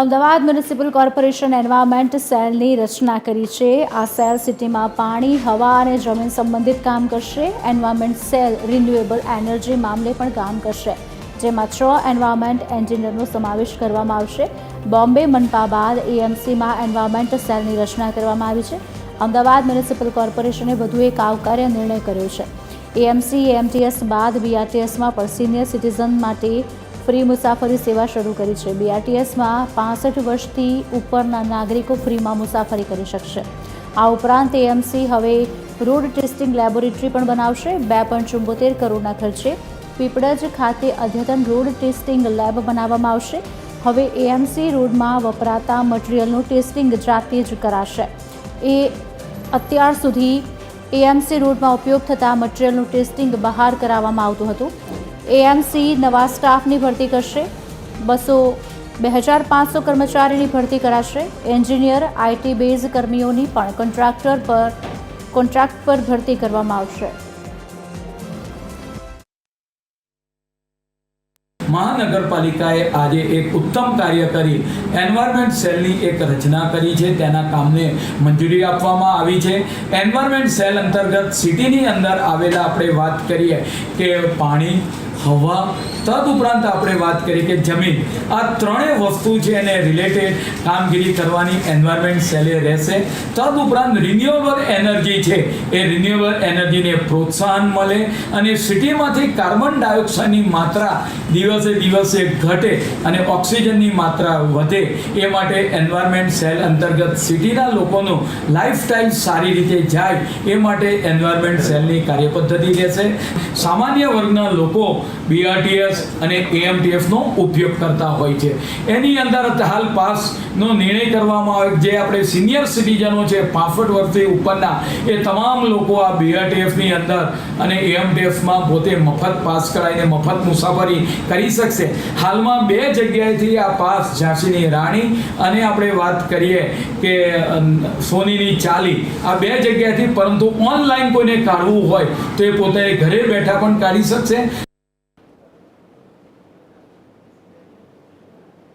Ahmedabad municipal corporation environment સેલની રચના કરી છે. આ સેલ સિટીમાં પાણી, હવા અને જમીન સંબંધિત કામ કરશે. એન્વાયરમેન્ટ સેલ રિન્યુએબલ એનર્જી મામલે પણ કામ કરશે. જેમાં છ એન્વાયરમેન્ટ એન્જિનિયરનો સમાવેશ કરવામાં આવશે. બોમ્બે મનપા બાદ એએમસીમાં એન્વાયરમેન્ટ સેલની રચના કરવામાં આવી છે. અમદાવાદ મ્યુનિસિપલ કોર્પોરેશને વધુ એક આવકાર્ય નિર્ણય કર્યો છે. એએમસી, એએમટીએસ બાદ બીઆરટીએસમાં પણ સિનિયર સિટીઝન માટે ફ્રી મુસાફરી સેવા શરૂ કરી છે. બીઆરટીએસમાં પાસઠ વર્ષથી ઉપરના નાગરિકો ફ્રીમાં મુસાફરી કરી શકશે. આ ઉપરાંત એએમસી હવે રોડ ટેસ્ટિંગ લેબોરેટરી પણ બનાવશે. બે પોઈન્ટ ચુંબોતેર કરોડના ખર્ચે પીપળજ ખાતે અદ્યતન રોડ ટેસ્ટિંગ લેબ બનાવવામાં આવશે. હવે એએમસી રોડમાં વપરાતા મટીરિયલનું ટેસ્ટિંગ જાતે જ કરાશે. એ અત્યાર સુધી એએમસી રોડમાં ઉપયોગ થતા મટીરિયલનું ટેસ્ટિંગ બહાર કરાવવામાં આવતું હતું. એએમસી નવા સ્ટાફની ભરતી કરશે. બસો બે હજાર પાંચસો કર્મચારીની ભરતી કરાશે. એન્જિનિયર આઈટી બેઝ કર્મીઓની પણ કોન્ટ્રાક્ટર પર, કોન્ટ્રાક્ટ પર ભરતી કરવામાં આવશે. મહાનગરપાલિકાએ આજે એક ઉત્તમ કાર્ય કરી. એન્વાયરમેન્ટ સેલની એક રચના કરી છે. તેના કામને મંજૂરી આપવામાં આવી છે. એન્વાયરમેન્ટ સેલ અંતર્ગત સિટીની અંદર આવેલા આપણે વાત કરીએ કે પાણી હવા. તદ ઉપરાંત આપણે વાત કરીએ કે જમીન. આ ત્રણેય વસ્તુ છે એને રિલેટેડ કામગીરી કરવાની એન્વાયરમેન્ટ સેલે રહેશે. તદ ઉપરાંત રિન્યુએબલ એનર્જી છે. એ રિન્યુએબલ એનર્જીને પ્રોત્સાહન મળે અને સિટીમાંથી કાર્બન ડાયોક્સાઇડની માત્રા દિવસે દિવસે ઘટે અને ઓક્સિજનની માત્રા વધે. એ માટે એન્વાયરમેન્ટ સેલ અંતર્ગત સિટીના લોકોનું લાઈફસ્ટાઈલ સારી રીતે જાય. એ માટે એન્વાયરમેન્ટ સેલની કાર્યપદ્ધતિ રહેશે. સામાન્ય વર્ગના લોકો બીઆરટીએસ અને એએમટીએફનો ઉપયોગ કરતા હોય છે. એની અંદર હાલ પાસનો નિર્ણય કરવામાં આવે, જે આપણે સિનિયર સિટીઝનો છે, પાસઠ વર્ષથી ઉપરના, એ તમામ લોકો આ બીઆરટીએફની અંદર અને એએમટીએફમાં પોતે મફત પાસ કરાવીને મફત મુસાફરી કરી શકશે. હાલમાં બે જગ્યાએથી આ પાસ ઝાંસીની રાણી અને આપણે વાત કરીએ કે સોનીની ચાલી. આ બે જગ્યાએથી, પરંતુ ઓનલાઈન કોઈને કાઢવું હોય, તો એ પોતે ઘરે બેઠા પણ કાઢી શકશે.